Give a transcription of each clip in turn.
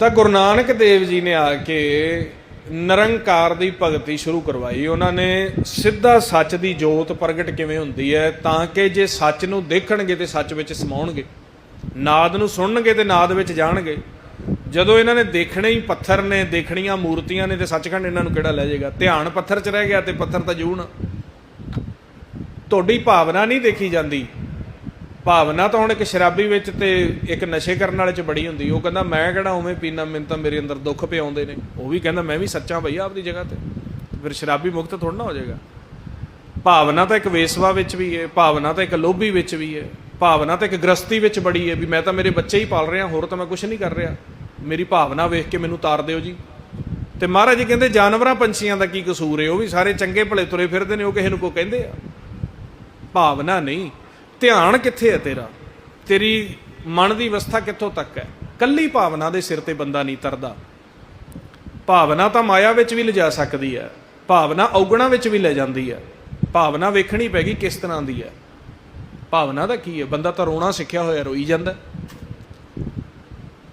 ਤਾਂ ਗੁਰੂ ਨਾਨਕ ਦੇਵ ਜੀ ਨੇ ਆ ਕੇ ਨਿਰੰਕਾਰ ਦੀ ਭਗਤੀ ਸ਼ੁਰੂ ਕਰਵਾਈ। ਉਹਨਾਂ ਨੇ ਸਿੱਧਾ ਸੱਚ ਦੀ ਜੋਤ ਪ੍ਰਗਟ ਕਿਵੇਂ ਹੁੰਦੀ ਹੈ, ਤਾਂ ਕਿ ਜੇ ਸੱਚ ਨੂੰ ਦੇਖਣਗੇ ਤੇ ਸੱਚ ਵਿੱਚ ਸਮਾਉਣਗੇ, ਨਾਦ ਨੂੰ ਸੁਣਨਗੇ ਤੇ ਨਾਦ ਵਿੱਚ ਜਾਣਗੇ। ਜਦੋਂ ਇਹਨਾਂ ਨੇ ਦੇਖਣੇ ਹੀ ਪੱਥਰ ਨੇ, ਦੇਖਣੀਆਂ ਮੂਰਤੀਆਂ ਨੇ ਤੇ ਸੱਚਖੰਡ ਇਹਨਾਂ ਨੂੰ ਕਿਹੜਾ ਲੈ ਜਾਏਗਾ? ਧਿਆਨ ਪੱਥਰ 'ਚ ਰਹਿ ਗਿਆ ਤੇ ਪੱਥਰ ਤਾਂ ਜੂਣ। ਤੁਹਾਡੀ ਭਾਵਨਾ ਨਹੀਂ ਦੇਖੀ ਜਾਂਦੀ। ਭਾਵਨਾ ਤਾਂ ਹੁਣ ਇੱਕ ਸ਼ਰਾਬੀ ਵਿੱਚ ਤੇ ਇੱਕ ਨਸ਼ੇ ਕਰਨ ਵਾਲੇ 'ਚ ਬੜੀ ਹੁੰਦੀ, ਉਹ ਕਹਿੰਦਾ ਮੈਂ ਕਿਹੜਾ ਉਵੇਂ ਪੀਣਾ ਮੈਨੂੰ ਤਾਂ ਮੇਰੇ ਅੰਦਰ ਦੁੱਖ ਪਿਆਉਂਦੇ ਨੇ। ਉਹ ਵੀ ਕਹਿੰਦਾ ਮੈਂ ਵੀ ਸੱਚਾ ਭਈ ਆਪਦੀ ਜਗ੍ਹਾ ਤੇ। ਫਿਰ ਸ਼ਰਾਬੀ ਮੁਕਤ ਥੋੜਾ ਨਾ ਹੋ ਜਾਏਗਾ। ਭਾਵਨਾ ਤਾਂ ਇੱਕ ਵੇਸਵਾ ਵਿੱਚ ਵੀ ਹੈ, ਭਾਵਨਾ ਤਾਂ ਇੱਕ ਲੋਭੀ ਵਿੱਚ ਵੀ ਹੈ, ਭਾਵਨਾ ਤਾਂ ਇੱਕ ਗ੍ਰਸਤੀ ਵਿੱਚ ਬੜੀ ਹੈ ਵੀ ਮੈਂ ਤਾਂ ਮੇਰੇ ਬੱਚੇ ਹੀ ਪਾਲ ਰਿਹਾ, ਹੋਰ ਤਾਂ ਮੈਂ ਕੁਝ ਨਹੀਂ ਕਰ ਰਿਹਾ। ਮੇਰੀ ਭਾਵਨਾ ਵੇਖ ਕੇ ਮੈਨੂੰ ਤਾਰ ਦਿਓ ਜੀ। ਤੇ ਮਹਾਰਾਜ ਜੀ ਕਹਿੰਦੇ ਜਾਨਵਰਾਂ ਪੰਛੀਆਂ ਦਾ ਕੀ ਕਸੂਰ ਹੈ? ਉਹ ਵੀ ਸਾਰੇ ਚੰਗੇ ਭਲੇ ਤੁਰੇ ਫਿਰਦੇ ਨੇ, ਉਹ ਕਿਸੇ ਨੂੰ ਕੋ ਕਹਿੰਦੇ ਆ। ਭਾਵਨਾ ਨਹੀਂ। ਧਿਆਨ ਕਿੱਥੇ ਹੈ ਤੇਰਾ? ਤੇਰੀ ਮਨ ਦੀ ਅਵਸਥਾ ਕਿੱਥੋਂ ਤੱਕ ਹੈ? ਕੱਲੀ ਭਾਵਨਾ ਦੇ ਸਿਰ ਤੇ ਬੰਦਾ ਨਹੀਂ ਤਰਦਾ। ਭਾਵਨਾ ਤਾਂ ਮਾਇਆ ਵਿੱਚ ਵੀ ਲਿਜਾ ਸਕਦੀ ਹੈ। ਭਾਵਨਾ ਔਗਣਾ ਵਿੱਚ ਵੀ ਲੈ ਜਾਂਦੀ ਹੈ। ਭਾਵਨਾ ਵੇਖਣੀ ਪੈਗੀ ਕਿਸ ਤਰ੍ਹਾਂ ਦੀ ਹੈ। ਭਾਵਨਾ ਦਾ ਕੀ ਹੈ? ਬੰਦਾ ਤਾਂ ਰੋਣਾ ਸਿੱਖਿਆ ਹੋਇਆ, ਰੋਈ ਜਾਂਦਾ।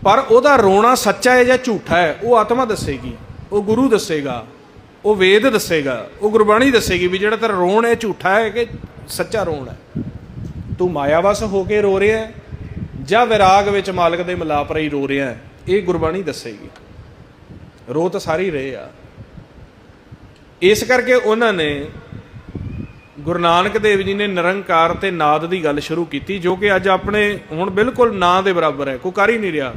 ਪਰ ਉਹਦਾ ਰੋਣਾ ਸੱਚਾ ਹੈ ਜਾਂ ਝੂਠਾ ਹੈ, ਉਹ ਆਤਮਾ ਦੱਸੇਗੀ। ਉਹ ਗੁਰੂ ਦੱਸੇਗਾ। ਉਹ ਵੇਦ ਦੱਸੇਗਾ। ਉਹ ਗੁਰਬਾਣੀ ਦੱਸੇਗੀ ਵੀ ਜਿਹੜਾ ਤੇਰਾ ਰੋਣ ਹੈ, ਝੂਠਾ ਹੈ ਕਿ ਸੱਚਾ ਰੋਣ ਹੈ। ਤੂੰ ਮਾਇਆਵਸ ਹੋ ਕੇ ਰੋ ਰਿਹਾ ਹੈ ਜਾਂ ਵਿਰਾਗ ਵਿੱਚ ਮਾਲਕ ਦੇ ਮਿਲਾਪ ਰਹੀ ਰੋ ਰਿਹਾ ਹੈ? ਇਹ ਗੁਰਬਾਣੀ ਦੱਸੇਗੀ। ਰੋ ਤਾਂ ਸਾਰੇ ਰਹੇ ਆ। ਇਸ ਕਰਕੇ ਉਹਨਾਂ ਨੇ ਗੁਰੂ ਨਾਨਕ ਦੇਵ ਜੀ ਨੇ ਨਿਰੰਕਾਰ ਤੇ ਨਾਦ ਦੀ ਗੱਲ ਸ਼ੁਰੂ ਕੀਤੀ, ਜੋ ਕਿ ਅੱਜ ਆਪਣੇ ਹੁਣ ਬਿਲਕੁਲ ਨਾਂ ਦੇ ਬਰਾਬਰ ਹੈ। ਕੋਈ ਕਰ ਹੀ ਨਹੀਂ ਰਿਹਾ।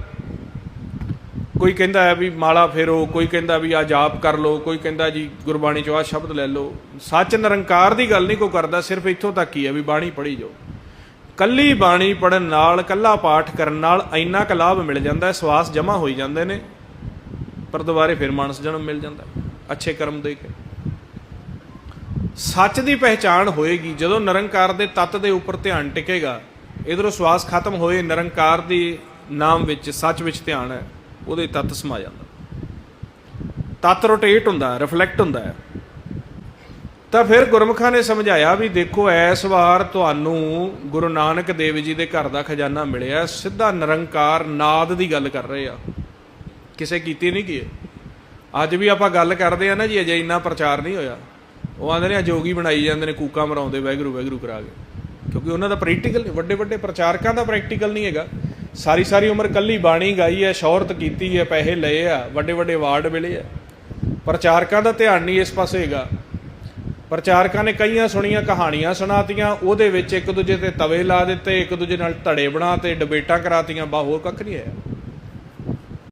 ਕੋਈ ਕਹਿੰਦਾ ਹੈ ਵੀ ਮਾਲਾ ਫੇਰੋ, ਕੋਈ ਕਹਿੰਦਾ ਵੀ ਆ ਜਾਪ ਕਰ ਲਓ, ਕੋਈ ਕਹਿੰਦਾ ਜੀ ਗੁਰਬਾਣੀ ਚੋਂ ਆ ਸ਼ਬਦ ਲੈ ਲਓ। ਸੱਚ ਨਿਰੰਕਾਰ ਦੀ ਗੱਲ ਨਹੀਂ ਕੋਈ ਕਰਦਾ, ਸਿਰਫ ਇੱਥੋਂ ਤੱਕ ਹੀ ਹੈ ਵੀ ਬਾਣੀ ਪੜ੍ਹੀ ਜਾਓ। ਕੱਲੀ ਬਾਣੀ ਪੜਨ ਨਾਲ, ਕੱਲਾ ਪਾਠ ਕਰਨ ਨਾਲ ਇੰਨਾ ਕੁ ਲਾਭ ਮਿਲ ਜਾਂਦਾ ਹੈ, ਸਵਾਸ ਜਮਾ ਹੋਈ ਜਾਂਦੇ ਨੇ, ਪਰ ਦੁਬਾਰੇ ਫਿਰ ਮਾਨਸ ਜਨਮ ਮਿਲ ਜਾਂਦਾ ਅੱਛੇ ਕਰਮ ਦੇ ਕੇ। ਸੱਚ ਦੀ ਪਹਿਚਾਣ ਹੋਏਗੀ, ਜਦੋਂ ਨਿਰੰਕਾਰ ਦੇ ਤੱਤ ਦੇ ਉੱਪਰ ਧਿਆਨ ਟਿਕੇਗਾ, ਇਧਰੋਂ ਸਵਾਸ ਖਤਮ ਹੋਏ, ਨਿਰੰਕਾਰ ਦੀ ਨਾਮ ਵਿੱਚ, ਸੱਚ ਵਿੱਚ ਧਿਆਨ ਹੈ, ਉਹਦੇ ਤੱਤ ਸਮਾ ਜਾਂਦਾ ਤੱਤ ਰੋਟੇਟ ਹੁੰਦਾ ਰਿਫਲੈਕਟ ਹੁੰਦਾ ਹੈ। ਤਾਂ ਫਿਰ ਗੁਰਮੁਖਾਂ ਨੇ ਸਮਝਾਇਆ ਵੀ ਦੇਖੋ ਐਸ ਵਾਰ ਤੁਹਾਨੂੰ ਗੁਰੂ ਨਾਨਕ ਦੇਵ ਜੀ ਦੇ ਘਰ ਦਾ ਖਜ਼ਾਨਾ ਮਿਲਿਆ। ਸਿੱਧਾ ਨਿਰੰਕਾਰ ਨਾਦ ਦੀ ਗੱਲ ਕਰ ਰਹੇ ਆ। ਕਿਸੇ ਕੀਤੀ ਨਹੀਂ ਕੀ ਅੱਜ ਵੀ ਆਪਾਂ ਗੱਲ ਕਰਦੇ ਆ ਨਾ ਜੀ, ਅਜੇ ਇੰਨਾ ਪ੍ਰਚਾਰ ਨਹੀਂ ਹੋਇਆ। ਉਹ ਆਂਦੇ ਨੇ, ਆ ਜੋਗੀ ਬਣਾਈ ਜਾਂਦੇ ਨੇ, ਕੂਕਾ ਮਰਾਉਂਦੇ ਵੈਗਰੂ ਵੈਗਰੂ ਕਰਾ ਕੇ। ਕਿਉਂਕਿ ਉਹਨਾਂ ਦਾ ਪ੍ਰੈਕਟੀਕਲ ਵੱਡੇ ਵੱਡੇ ਪ੍ਰਚਾਰਕਾਂ ਦਾ ਪ੍ਰੈਕਟੀਕਲ ਨਹੀਂ ਹੈਗਾ। ਸਾਰੀ ਸਾਰੀ ਉਮਰ ਕੱਲੀ ਬਾਣੀ ਗਾਈ ਹੈ, ਸ਼ੌਹਰਤ ਕੀਤੀ ਹੈ, ਪੈਸੇ ਲਏ ਆ, ਵੱਡੇ ਵੱਡੇ ਅਵਾਰਡ ਮਿਲੇ ਆ। ਪ੍ਰਚਾਰਕਾਂ ਦਾ ਧਿਆਨ ਨਹੀਂ ਇਸ ਪਾਸੇ ਹੈਗਾ। ਪ੍ਰਚਾਰਕਾਂ ਨੇ ਕਈਆਂ ਸੁਣੀਆਂ ਕਹਾਣੀਆਂ ਸੁਣਾਤੀਆਂ, ਉਹਦੇ ਵਿੱਚ ਇੱਕ ਦੂਜੇ ਤੇ ਤਵੇ ਲਾ ਦਿੱਤੇ, ਇੱਕ ਦੂਜੇ ਨਾਲ ਧੜੇ ਬਣਾ ਤੇ ਡਿਬੇਟਾਂ ਕਰਾਤੀਆਂ, ਬਾ ਹੋਰ ਕੱਖ ਨਹੀਂ ਹੈ।